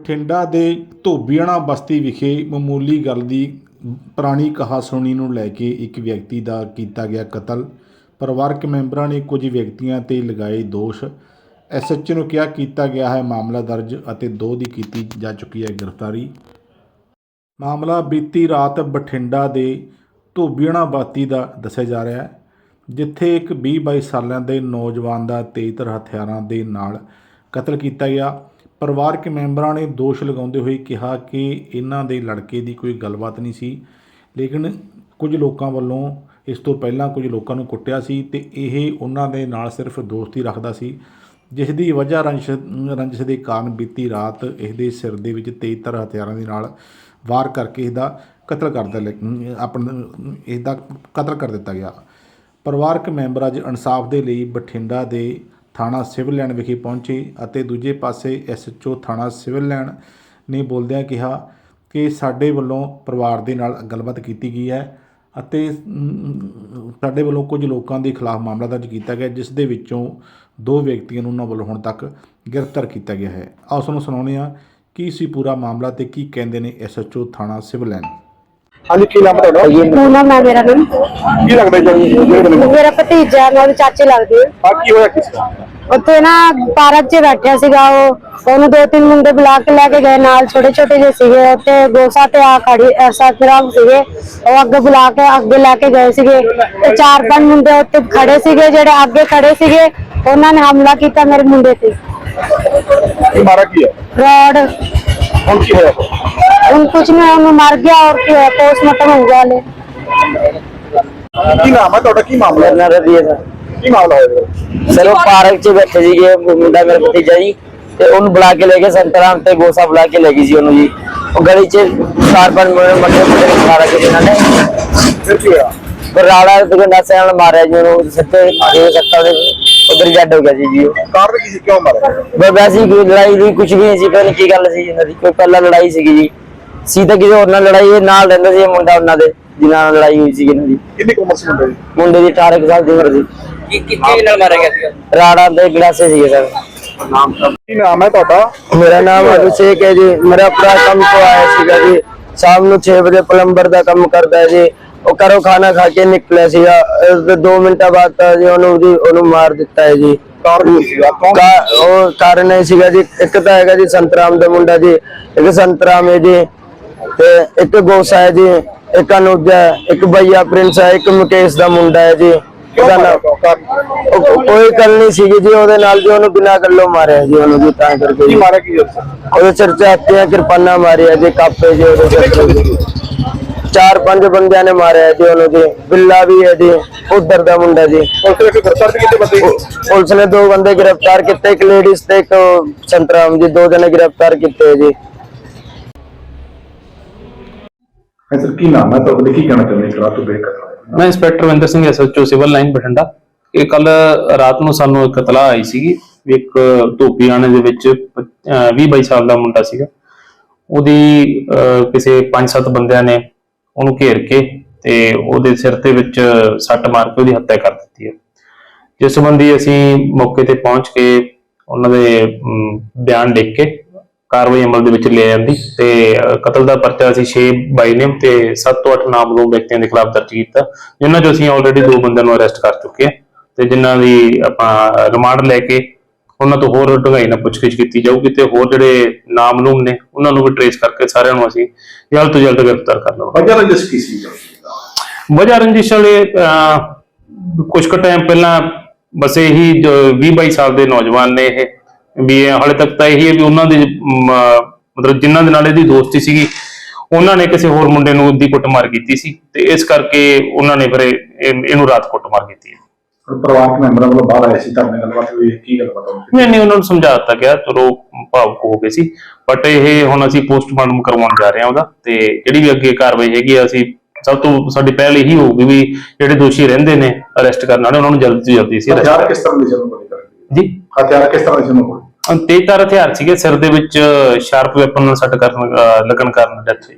ਬਠਿੰਡਾ ਦੇ ਧੋਬੀਆਣਾ ਬਸਤੀ ਵਿਖੇ ਮਾਮੂਲੀ ਗੱਲ ਦੀ ਪੁਰਾਣੀ ਕਹਾ ਸੁਣੀ ਨੂੰ ਲੈ ਕੇ ਇੱਕ ਵਿਅਕਤੀ ਦਾ ਕੀਤਾ ਗਿਆ ਕਤਲ। ਪਰਿਵਾਰਕ ਮੈਂਬਰਾਂ ਨੇ ਕੁਝ ਵਿਅਕਤੀਆਂ ਤੇ ਲਗਾਏ ਦੋਸ਼। ਐਸਐਚ ਨੂੰ ਕਿਹਾ, ਕੀਤਾ ਗਿਆ ਹੈ ਮਾਮਲਾ ਦਰਜ ਅਤੇ ਦੋ ਦੀ ਕੀਤੀ ਜਾ ਚੁੱਕੀ ਹੈ ਗ੍ਰਿਫਤਾਰੀ। ਮਾਮਲਾ ਬੀਤੀ ਰਾਤ ਬਠਿੰਡਾ ਦੇ ਧੋਬੀਆਣਾ ਬਸਤੀ ਦਾ ਦੱਸਿਆ ਜਾ ਰਿਹਾ ਹੈ, ਜਿੱਥੇ ਇੱਕ 20-22 ਸਾਲਾਂ ਦੇ ਨੌਜਵਾਨ ਦਾ ਤੇਜ਼ਤਰ ਹਥਿਆਰਾਂ ਦੇ ਨਾਲ ਕਤਲ ਕੀਤਾ ਗਿਆ। ਪਰਿਵਾਰਕ ਮੈਂਬਰਾਂ ਨੇ ਦੋਸ਼ ਲਗਾਉਂਦੇ ਹੋਏ ਕਿਹਾ ਕਿ ਇਹਨਾਂ ਦੇ ਲੜਕੇ ਦੀ ਕੋਈ ਗੱਲਬਾਤ ਨਹੀਂ ਸੀ। ਲੇਕਿਨ ਕੁਝ ਲੋਕਾਂ ਵੱਲੋਂ ਇਸ ਤੋਂ ਪਹਿਲਾਂ ਕੁਝ ਲੋਕਾਂ ਨੂੰ ਕੁੱਟਿਆ ਸੀ ਤੇ ਇਹ ਉਹਨਾਂ ਦੇ ਨਾਲ ਸਿਰਫ ਦੋਸਤੀ ਰੱਖਦਾ ਸੀ, ਜਿਸ ਦੀ ਵਜ੍ਹਾ ਰੰਜਿਸ਼ ਰੰਜਿਸ਼ ਦੇ ਕਾਰਨ ਬੀਤੀ ਰਾਤ ਇਸ ਦੇ ਸਿਰ ਦੇ ਵਿੱਚ ਤੇਜ਼ਤਰ ਹਥਿਆਰਾਂ ਦੇ ਨਾਲ ਵਾਰ ਕਰਕੇ ਇਸ ਦਾ ਕਤਲ ਕਰ ਦਿੱਤਾ ਆਪਣਾ ਇਸ ਦਾ ਕਤਲ ਕਰ ਦਿੱਤਾ ਗਿਆ। ਪਰਿਵਾਰਕ ਮੈਂਬਰ ਅੱਜ ਇਨਸਾਫ ਦੇ ਲਈ ਬਠਿੰਡਾ ਦੇ ਥਾਣਾ ਸਿਵਲ ਲਾਈਨ ਵਿਖੇ ਪਹੁੰਚੇ ਅਤੇ ਦੂਜੇ ਪਾਸੇ ਐਸਐਚਓ ਥਾਣਾ ਸਿਵਲ ਲਾਈਨ ਨੇ ਬੋਲਦਿਆਂ ਕਿਹਾ ਕਿ ਸਾਡੇ ਵੱਲੋਂ ਪਰਿਵਾਰ ਦੇ ਨਾਲ ਗੱਲਬਾਤ ਕੀਤੀ ਗਈ ਹੈ ਅਤੇ ਸਾਡੇ ਵੱਲੋਂ ਕੁਝ ਲੋਕਾਂ ਦੇ ਖਿਲਾਫ ਮਾਮਲਾ ਦਰਜ ਕੀਤਾ ਗਿਆ ਜਿਸ ਦੇ ਵਿੱਚੋਂ ਦੋ ਵਿਅਕਤੀਆਂ ਨੂੰ ਉਹਨਾਂ ਵੱਲੋਂ ਹੁਣ ਤੱਕ ਗ੍ਰਿਫਤਾਰ ਕੀਤਾ ਗਿਆ ਹੈ। ਆਓ ਤੁਹਾਨੂੰ ਸੁਣਾਉਂਦੇ ਹਾਂ ਕੀ ਸੀ ਪੂਰਾ ਮਾਮਲਾ ਤੇ ਕੀ ਕਹਿੰਦੇ ਨੇ ਐਸਐਚਓ ਥਾਣਾ ਸਿਵਲ ਲਾਈਨ ਹਾਂਜੀ ਕੀ ਨਾਮ ਤੁਹਾਡਾ? ਪੂਨਮ ਹੈ ਮੇਰਾ ਨਾਮ? ਕੀ ਲੱਗਦਾ ਜੀ? ਮੇਰਾ ਭਤੀਜਾ ਉਹਦੀ ਚਾਚੀ ਲੱਗਦੀ। ਆ ਕੀ ਹੋਇਆ ਕਿਸ ਦਾ ਉੱਥੇ ਨਾ ਪਾਰਕ 'ਚ ਬੈਠਿਆ ਸੀਗਾ ਉਹ। ਉਹਨੂੰ ਦੋ ਤਿੰਨ ਮੁੰਡੇ ਬੁਲਾ ਕੇ ਲੈ ਕੇ ਗਏ ਨਾਲ ਛੋਟੇ ਛੋਟੇ ਜਿਹੇ ਸੀਗੇ। ਉੱਥੇ ਗੋਸਾ ਤੇ ਆ ਖੜੀ ਐਸਾ ਤਰ੍ਹਾਂ ਸੀਗੇ। ਉਹ ਅੱਗੇ ਬੁਲਾ ਕੇ ਅੱਗੇ ਲੈ ਕੇ ਗਏ ਸੀਗੇ। ਤੇ ਚਾਰ ਪੰਜ ਮੁੰਡੇ ਉੱਥੇ ਖੜੇ ਸੀਗੇ ਜਿਹੜੇ ਅੱਗੇ ਖੜੇ ਸੀਗੇ। ਉਹਨਾਂ ਨੇ ਹਮਲਾ ਕੀਤਾ ਮੇਰੇ ਮੁੰਡੇ ਤੇ। ਕੀ ਮਾਰਾ ਕੀ ਹੈ? ਰੋਡ ਹੁਣ ਕੀ ਹੋਇਆ? ਹੁਣ ਕੁਝ ਨਹੀਂ ਉਹਨੂੰ ਮਰ ਗਿਆ ਔਰ ਕੀ ਹੋਇਆ? ਪੋਸਟਮਾਰਟਮ ਹੋ ਗਿਆ ਹਲੇ। ਕੀ ਨਾਮ ਹੈ? ਤੁਹਾਡਾ ਕੀ ਮਾਮਲਾ ਹੈ? ਨਾ ਰਦੀਏ ਦਾ ਕੀ ਮਾਮਲਾ ਹੋਇਆ? ਸਰ ਉਹ ਪਾਰਕ 'ਚ ਬੈਠੇ ਸੀਗੇ ਮੁੰਡਾ ਮੇਰਾ ਭਤੀਜਾ ਜੀ ਤੇ ਉਹਨੂੰ ਬੁਲਾ ਕੇ ਲੈ ਗਏ ਸੰਤਰਾਮ ਤੇ ਗੋਸਾ ਬੁਲਾ ਕੇ ਲੈ ਗਈ ਸੀ ਉਹਨੂੰ ਜੀ। ਉਹ ਗਲੀ 'ਚ ਚਾਰ ਪੰਜ ਮੁੰਡੇ ਮੁੰਡੇ ਖਾ ਰੱਖੇ ਇਹਨਾਂ ਨੇ। ਫਿਰ ਕੀ ਹੋਇਆ? ਪਰ ਰਾੜਾ ਤੇ ਗੰਡਾਸੇ ਨਾਲ ਮਾਰਿਆ ਜੀ ਉਹਨੂੰ ਸੱਤੇ ਮਾਰੇ ਸੱਤਾ ਦੇ ਉਧਰ ਜੱਡ ਹੋ ਗਿਆ ਸੀ ਜੀ ਉਹ। ਕਾਰਨ ਕੀ ਸੀ? ਕਿਉਂ ਮਾਰਿਆ? ਬਸ ਵੈਸੇ ਕੋਈ ਲੜਾਈ ਦੀ ਕੁਝ ਵੀ ਨਹੀਂ ਸੀ ਪਤਾ ਕੀ ਗੱਲ ਸੀ ਇਹਨਾਂ ਦੀ। ਕੋਈ ਪਹਿਲਾਂ ਲੜਾਈ ਸੀਗੀ ਜੀ। ਸੀ ਤਾਂ ਕਿਸੇ ਹੋਰ ਨਾਲ ਲੜਾਈ ਇਹ ਨਾਲ ਰਹਿੰਦਾ ਸੀ ਇਹ ਮੁੰਡਾ ਉਹਨਾਂ ਦੇ ਜਿਨ੍ਹਾਂ ਨਾਲ ਲੜਾਈ ਹੋਈ ਸੀ ਇਹਨਾਂ ਦੀ। ਕਿੰਨੀ ਕੁ ਉਮਰ ਸੀ ਮੁੰਡੇ ਦੀ? ਮੁੰਡੇ ਦੀ 18 ਕੁ ਸਾਲ ਦੀ ਉਮਰ ਸੀ। ਕੀ ਕਿੱਥੇ ਨਾਲ ਮਾਰਿਆ ਗਿਆ ਸੀਗਾ? ਰਾੜਾ ਦੇ ਗਲਾਸੇ ਸੀਗੇ ਸਰ। ਕੀ ਨਾਮ ਹੈ ਤੁਹਾਡਾ? ਮੇਰਾ ਨਾਮ ਅਭਿਸ਼ੇਕ ਹੈ ਜੀ। ਮੇਰਾ ਭਰਾ ਕੰਮ ਤੋਂ ਆਇਆ ਸੀਗਾ ਜੀ। ਸ਼ਾਮ ਨੂੰ 6 ਵਜੇ ਪਲੰਬਰ ਦਾ ਕੰਮ ਕਰਦਾ ਹੈ ਜੀ। ਉਹ ਘਰੋਂ ਖਾਣਾ ਖਾ ਕੇ ਨਿਕਲਿਆ ਸੀਗਾ। 2 ਮਿੰਟਾਂ ਬਾਅਦ ਤਾਂ ਜੀ ਉਹਨੂੰ ਜੀ ਉਹਨੂੰ ਮਾਰ ਦਿੱਤਾ ਹੈ ਜੀ। ਕਾਰਨ ਕੀ ਸੀਗਾ? ਕੌਣ ਕਾ- ਉਹ ਕਾਰਨ ਇਹ ਸੀਗਾ ਜੀ ਇੱਕ ਤਾਂ ਹੈਗਾ ਜੀ ਸੰਤਰਾਮ ਦਾ ਮੁੰਡਾ ਜੀ। ਇੱਕ ਸੰਤਰਾਮ ਹੈ ਜੀ। ਤੇ ਇੱਕ ਗੋਸਾ ਹੈ ਜੀ। ਇੱਕ ਅਨੁਜਾ ਹੈ। ਇੱਕ ਭਈਆ ਪ੍ਰਿੰਸ ਹੈ। ਇੱਕ ਮੁਕੇਸ਼ ਦਾ ਮੁੰਡਾ ਹੈ ਜੀ। ਉਹ- ਕੋਈ ਗੱਲ ਨਹੀਂ ਸੀਗੀ ਜੀ ਉਹਦੇ ਨਾਲ ਜੀ ਉਹਨੂੰ ਬਿਨਾਂ ਗੱਲੋਂ ਮਾਰਿਆ ਜੀ ਉਹਨੂੰ ਜੀ ਤਾਂ ਕਰਕੇ ਕੀ ਜੀ। ਮਾਰਿਆ ਕੀ ਹੋਇਆ? ਉਹਦੇ ਸਿਰ 'ਚ ਹੱਥੀਆਂ ਕਿਰਪਾਨਾਂ ਮਾਰਿਆ ਜੀ ਕਾਪੇ ਜੀ ਉਹਦੇ ਸਿਰ ਚਾਰ ਪੰਜ ਬੰਦਿਆਂ ਨੇ ਮਾਰਿਆ ਜੀ ਉਹਨੂੰ ਜੀ ਬਿੱਲਾ ਵੀ ਹੈ ਜੀ ਉਧਰ ਦਾ ਮੁੰਡਾ ਜੀ। ਪੁਲਿਸ ਨੇ ਗ੍ਰਿਫਤਾਰ ਵੀ ਕੀਤੇ ਬੰਦੇ? ਪੁਲਿਸ ਨੇ ਦੋ ਬੰਦੇ ਗ੍ਰਿਫਤਾਰ ਕੀਤੇ ਇੱਕ ਲੇਡੀਜ਼ ਤੇ ਇੱਕ ਸੰਤਰਾਮ ਜੀ ਦੋ ਜਣੇ ਗ੍ਰਿਫਤਾਰ ਕੀਤੇ ਜੀ। ਹੈ ਸਰ ਕੀ ਨਾਮ ਹੈ ਤੁਹਾਡੇ? ਕੀ ਕਹਿਣਾ ਚਾਹੁੰਦੇ ਇੱਕ ਰਾਤ ਤੋਂ ਬੇਕਤ ਹੋਇਆ ਮੈਂ inspector Vinder Singh SHO civil line, Bathinda. ਇਹ ਕੱਲ ਰਾਤ ਨੂੰ ਸਾਨੂੰ ਇੱਕ ਇਤਲਾਹ ਆਈ ਸੀਗੀ ਵੀ ਇੱਕ ਧੋਪੀਆਣੇ ਦੇ ਵਿੱਚ 20 22 ਸਾਲ ਦਾ ਮੁੰਡਾ ਸੀਗਾ। ਉਹਦੀ ਕਿਸੇ 5-7 ਬੰਦਿਆਂ ਨੇ ਉਹਨੂੰ ਘੇਰ ਕੇ ਤੇ ਉਹਦੇ ਸਿਰ ਤੇ ਵਿੱਚ ਸੱਟ ਮਾਰ ਕੇ ਉਹਦੀ ਹੱਤਿਆ ਕਰ ਦਿੱਤੀ ਹੈ। ਜਿਸ ਸੰਬੰਧੀ ਅਸੀਂ ਮੌਕੇ ਤੇ ਪਹੁੰਚ ਕੇ ਉਹਨਾਂ ਦੇ ਬਿਆਨ ਲਿਖ ਕੇ ਕਾਰਵਾਈ ਅਮਲ ਦੇ ਵਿੱਚ ਲੈ ਜਾਂਦੀ ਤੇ ਕਤਲ ਦਾ ਪਰਚਾ ਅਸੀਂ 6 ਬਾਈ ਨੇਮ ਤੇ 7 ਤੋਂ 8 ਨਾਮਲੂਮ ਵਿਅਕਤੀਆਂ ਦੇ ਖਿਲਾਫ ਦਰਜ ਕੀਤਾ ਜਿਨ੍ਹਾਂ ਚੋਂ ਅਸੀਂ ਆਲਰੇਡੀ ਦੋ ਬੰਦਿਆਂ ਨੂੰ ਅਰੈਸਟ ਕਰ ਚੁੱਕੇ ਹਾਂ ਤੇ ਜਿਨ੍ਹਾਂ ਦੀ ਆਪਾਂ ਰਿਮਾਂਡ ਲੈ ਕੇ ਉਹਨਾਂ ਤੋਂ ਹੋਰ ਢੁੰਗਾਈ ਨਾਲ ਪੁੱਛਗਿੱਛ ਕੀਤੀ ਜਾਊਗੀ ਤੇ ਹੋਰ ਜਿਹੜੇ ਨਾਮਲੂਮ ਨੇ ਉਹਨਾਂ ਨੂੰ ਵੀ ਟਰੇਸ ਕਰਕੇ ਸਾਰਿਆਂ ਨੂੰ ਅਸੀਂ ਜਲਦ ਤੋਂ ਜਲਦ ਗ੍ਰਿਫਤਾਰ ਕਰ ਲਵਾਂਗੇ। ਵਜ੍ਹਾ ਰੰਜਿਸ਼ ਕੀ ਸੀ? ਵਜ੍ਹਾ ਰੰਜਿਸ਼ ਵਾਲੇ ਕੁਝ ਕੁ ਟਾਈਮ ਪਹਿਲਾਂ ਬਸ ਇਹੀ 20 22 ਸਾਲ ਦੇ ਨੌਜਵਾਨ ਨੇ ਇਹ ਵੀ ਹਾਲੇ ਤੱਕ ਤਾਂ ਇਹੀ ਹੈ ਵੀ ਉਹਨਾਂ ਦੇ ਮਤਲਬ ਜਿਨ੍ਹਾਂ ਦੇ ਨਾਲ ਇਹਦੀ ਦੋਸਤੀ ਸੀਗੀ ਉਹਨਾਂ ਨੇ ਕਿਸੇ ਹੋਰ ਮੁੰਡੇ ਨੂੰ ਦੀ ਕੁੱਟਮਾਰ ਕੀਤੀ ਸੀ ਤੇ ਇਸ ਕਰਕੇ ਉਹਨਾਂ ਨੇ ਫਿਰ ਇਹ- ਇਹ- ਇਹਨੂੰ ਰਾਤ ਕੁੱਟਮਾਰ ਕੀਤੀ ਹੈ। ਪਰਿਵਾਰਕ ਮੈਂਬਰਾਂ ਵੱਲੋਂ ਬਾਹਰ ਆਏ ਸੀ ਨਾਲ ਗੱਲਬਾਤ ਹੋਈ ਕੀ ਗੱਲਬਾਤ ਹੋਈ? ਨਹੀਂ ਨਹੀਂ ਉਹਨਾਂ ਨੂੰ ਸਮਝਾ ਦਿੱਤਾ ਗਿਆ ਚਲੋ ਭਾਵੁਕ ਹੋ ਗਏ ਸੀ ਬਟ ਇਹ ਹੁਣ ਅਸੀਂ ਪੋਸਟਮਾਰਟਮ ਕਰਵਾਉਣ ਜਾ ਰਹੇ ਹਾਂ ਉਹਦਾ ਤੇ ਜਿਹੜੀ ਵੀ ਅੱਗੇ ਕਾਰਵਾਈ ਹੈਗੀ ਆ ਅਸੀਂ ਸਭ ਤੋਂ ਸਾਡੀ ਪਹਿਲ ਇਹੀ ਹੋਊਗੀ ਵੀ ਜਿਹੜੇ ਦੋਸ਼ੀ ਰਹਿੰਦੇ ਨੇ ਅਰੈਸਟ ਕਰਨ ਵਾਲੇ ਉਹਨਾਂ ਨੂੰ ਜਲਦੀ ਤੋਂ ਜਲਦੀ arrest ਹਥਿਆਰ ਕਿਸ ਤਰ੍ਹਾਂ ਦੇ ਜਨਮ ਜੀ? ਹਥਿਆਰ ਕਿਸ ਤਰ੍ਹਾਂ ਦੇ ਜਨਮ ਤੇਜ਼ਧਾਰ ਹਥਿਆਰ ਸੀਗੇ, ਸਿਰ ਦੇ ਵਿੱਚ ਸ਼ਾਰਪ ਵੈਪਨ ਨਾਲ ਸੱਟ ਕਰਨ ਲੱਗਣ ਕਾਰਨ ਡੈਥ ਹੋਈ।